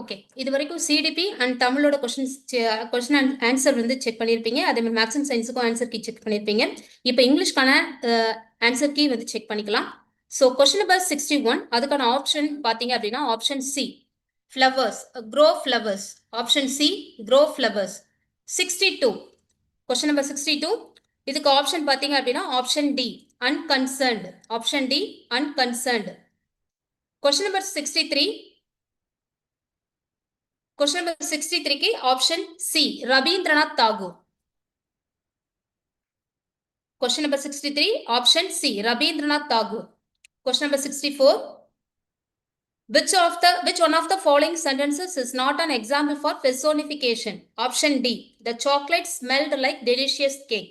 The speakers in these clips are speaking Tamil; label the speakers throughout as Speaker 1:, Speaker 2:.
Speaker 1: ஓகே இது வரைக்கும் சிடிபி அண்ட் தமிழோட கொஷின்ஸ் கொஸ்டின் அண்ட் ஆன்சர் வந்து செக் பண்ணியிருப்பீங்க அதே மாதிரி மேக்ஸிமம் சயின்ஸுக்கும் ஆன்சர் கீ செக் பண்ணியிருப்பீங்க இப்போ இங்கிலீஷ்க்கான ஆன்சர் கீ வந்து செக் பண்ணிக்கலாம். So question number sixty one அதுக்கான ஆப்ஷன் பார்த்தீங்க அப்படின்னா option C flowers grow flowers option C grow flowers sixty two question number sixty two இதுக்கு ஆப்ஷன் பார்த்தீங்க அப்படின்னா option D unconcerned option D unconcerned question number sixty three question number 63 की option C Rabindranath Tagore question number 63 option C Rabindranath Tagore question number 64 which of the which one of the following sentences is not an example for personification option d the chocolate smelled like delicious cake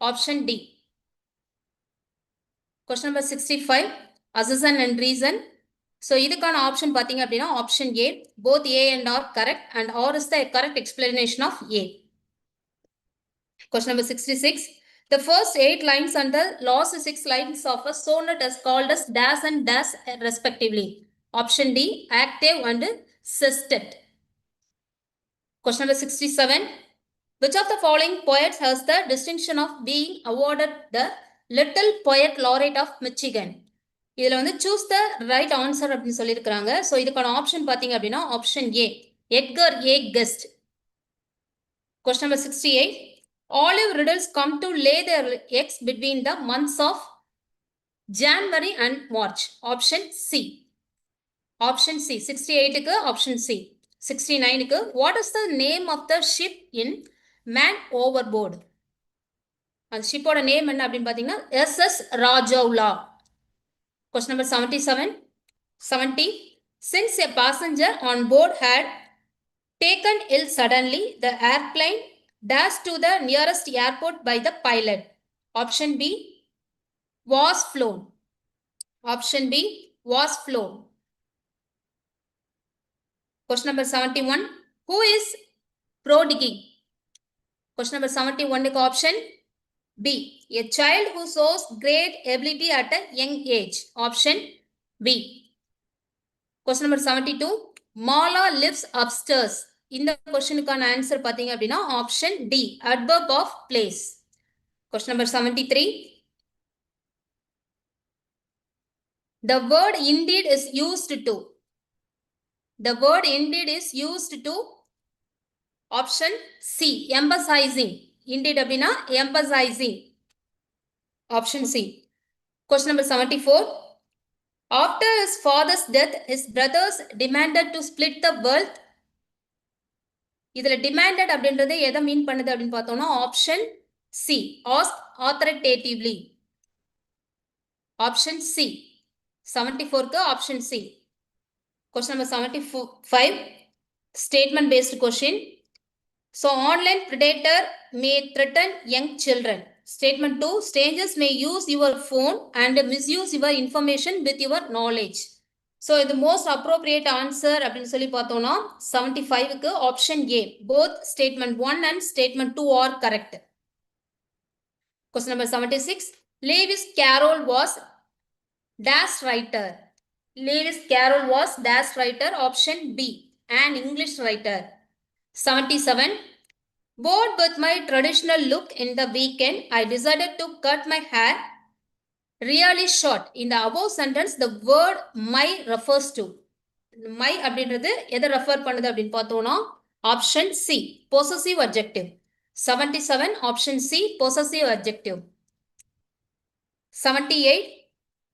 Speaker 1: option d question number 65 assumption and reason so இதுக்கான ஆப்ஷன் பார்த்தீங்க அப்படின்னா option A both A and R correct and R is the correct explanation of A question number sixty six The first eight lines and the last six lines of a sonnet is called as dash and dash respectively. Option D, active and sestet. Question number 67. Which of the following poets has the distinction of being awarded the Little Poet Laureate of Michigan? இதுல வந்து சூஸ் த ரைட் ஆன்சர் அப்படின்னு சொல்லியிருக்கிறாங்க. ஸோ இதுக்கான ஆப்ஷன் பார்த்தீங்க அப்படின்னா option A Edgar A Guest question number sixty eight olive ridleys come to lay their eggs between the months of January and March option C option C sixty எயிட்டுக்கு ஆப்ஷன் சி சிக்ஸ்டி நைனுக்கு what is the name of the ship in man overboard அந்த ஷிப்போட நேம் என்ன அப்படின்னு பார்த்தீங்கன்னா S S Rajaula Question number 77. 70. Since a passenger on board had taken ill suddenly, the airplane dashed to the nearest airport by the pilot. Option B was flown. Option B was flown. Question number 71. Who is prodigy? Question number 71 option B. A child who shows great ability at a young age. Option B. Question number 72. Mala lives upstairs. இந்த கொஸ்டினுக்கான ஆன்சர் பார்த்தீங்க அப்படின்னா option D adverb of place question number seventy three the word indeed is used to the word indeed is used to option C emphasising indeed அப்படின்னா emphasising option C question number seventy four after his father's death his brothers demanded to split the wealth இதில் டிமாண்டட் அப்படின்றது எதை மீன் பண்ணுது அப்படின்னு பார்த்தோம்னா option C ask authoritatively option C seventy fork option C question number seventy five statement based question So online predator may threaten young children. Statement 2. Strangers may use your phone and misuse your information with your knowledge. So the most appropriate answer அப்படின்னு சொல்லி பார்த்தோம்னா செவன்டி ஃபைவ்க்கு option A both statement one and statement two are correct question number seventy six Lewis Carroll was dash writer Lewis Carroll was dash writer option B and English writer 77. Bored with my traditional look in the weekend, I decided to cut my hair really short. In the above sentence, the word my refers to. my அப்படின்றது எதை ரெஃபர் பண்ணுது அப்படின்னு பார்த்தோம்னா option C possessive objective seventy seven option C possessive objective seventy eight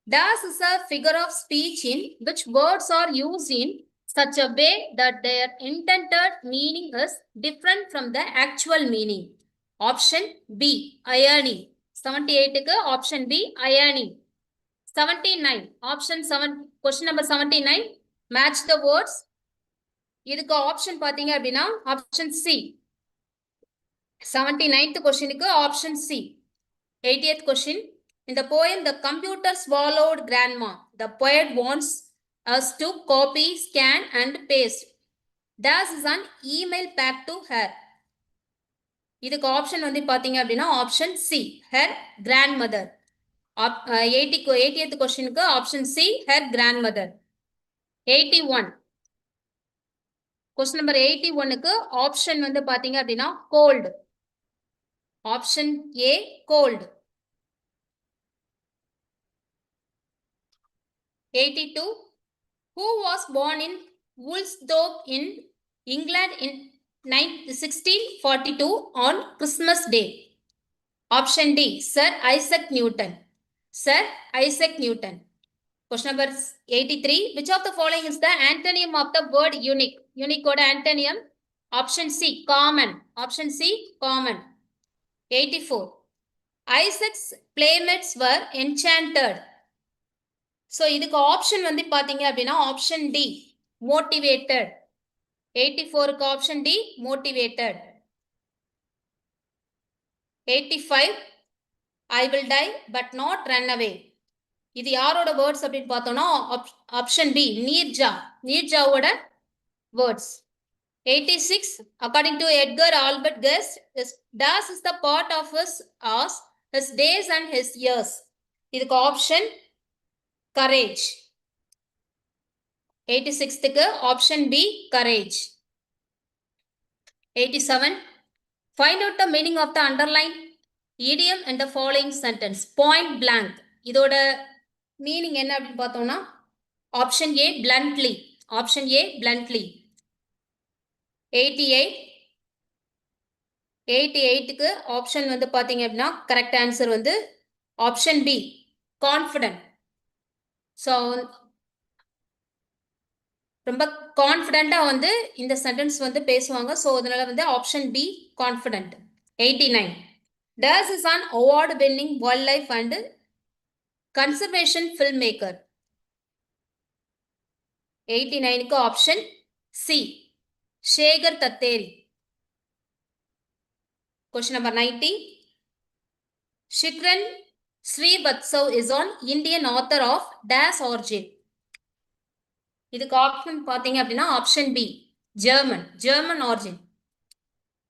Speaker 1: days is a figure of speech in which words are use in such a way that their intended meaning is different from the actual meaning. Option B, irony. 78 option B, irony. 79, option 7, question number 79, match the words. இதுக்கு option பார்த்தீங்க அப்படின்னா ஆப்ஷன் சி செவன்டி நைன்த் கொஸ்டினுக்கு ஆப்ஷன் சி எயிட்டியத் கொஸ்டின் இந்த poem the computer swallowed grandma the poet wants us to copy, scan and paste. This is an email back to her. இதுக்கு ஆப்ஷன் வந்து பார்த்தீங்க அப்படின்னா option C her grandmother eighty eightieth கொஸ்டினுக்கு option C her grandmother eighty one question number eighty ஒன்னுக்கு ஆப்ஷன் வந்து பார்த்தீங்க அப்படின்னா gold option A gold eighty two who was born in Woolsthorpe in England in 1642 on Christmas Day? Option D, Sir Isaac Newton. Sir Isaac Newton. Question number 83. Which of the following is the antonym of the word unique? Unicode antonym. Option C, common. Option C, common. 84. Isaac's playmates were enchanted so இதுக்கு ஆப்ஷன் வந்து பார்த்தீங்க அப்படின்னா ஆப்ஷன் டி மோட்டிவேட்டட் எயிட்டி ஃபோருக்கு option D motivated eighty five I will die but not run away இது யாரோட வேர்ட்ஸ் அப்படின்னு பார்த்தோம்னா option B Neerja நீர்ஜாவோட words eighty six according to Edgar Albert Guest toss is the part of his as his days and his years இதுக்கு option courage eighty சிக்ஸ்த்துக்கு option B courage eighty seven find out the meaning of the underline idiom and the following sentence point blank இதோட மீனிங் என்ன அப்படின்னு பார்த்தோம்னா option A bluntly option A bluntly eighty eight eighty எயிட்டுக்கு ஆப்ஷன் வந்து பார்த்தீங்க அப்படின்னா கரெக்ட் ஆன்சர் வந்து ஆப்ஷன் பி கான்ஃபிடென்ட் ஸோ ரொம்ப கான்ஃபிடென்ட்டாக வந்து இந்த சென்டென்ஸ் வந்து பேசுவாங்க. ஸோ அதனால வந்து option B confident eighty nine days is an award winning wildlife and conservation film maker eighty நைனுக்கு option C Shekar Dattatri question number ninety ஷிக்ரன் Srivatsav is an Indian author of Dash origin. இதுக்கு ஆப்ஷன் பார்த்தீங்க அப்படின்னா option B German German origin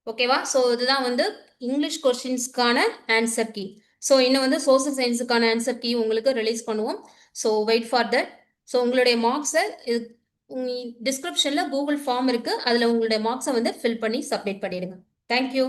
Speaker 1: ஓகேவா ஸோ இதுதான் வந்து இங்கிலீஷ் கொஸ்டின்ஸ்க்கான ஆன்சர் கீ ஸோ இன்னும் வந்து சோசியல் சயின்ஸுக்கான ஆன்சர் கீ உங்களுக்கு ரிலீஸ் பண்ணுவோம். So wait for that so உங்களுடைய மார்க்ஸை டிஸ்கிரிப்ஷனில் கூகுள் ஃபார்ம் இருக்குது அதில் உங்களுடைய மார்க்ஸை வந்து ஃபில் பண்ணி சப்மிட் பண்ணிடுங்க. தேங்க்யூ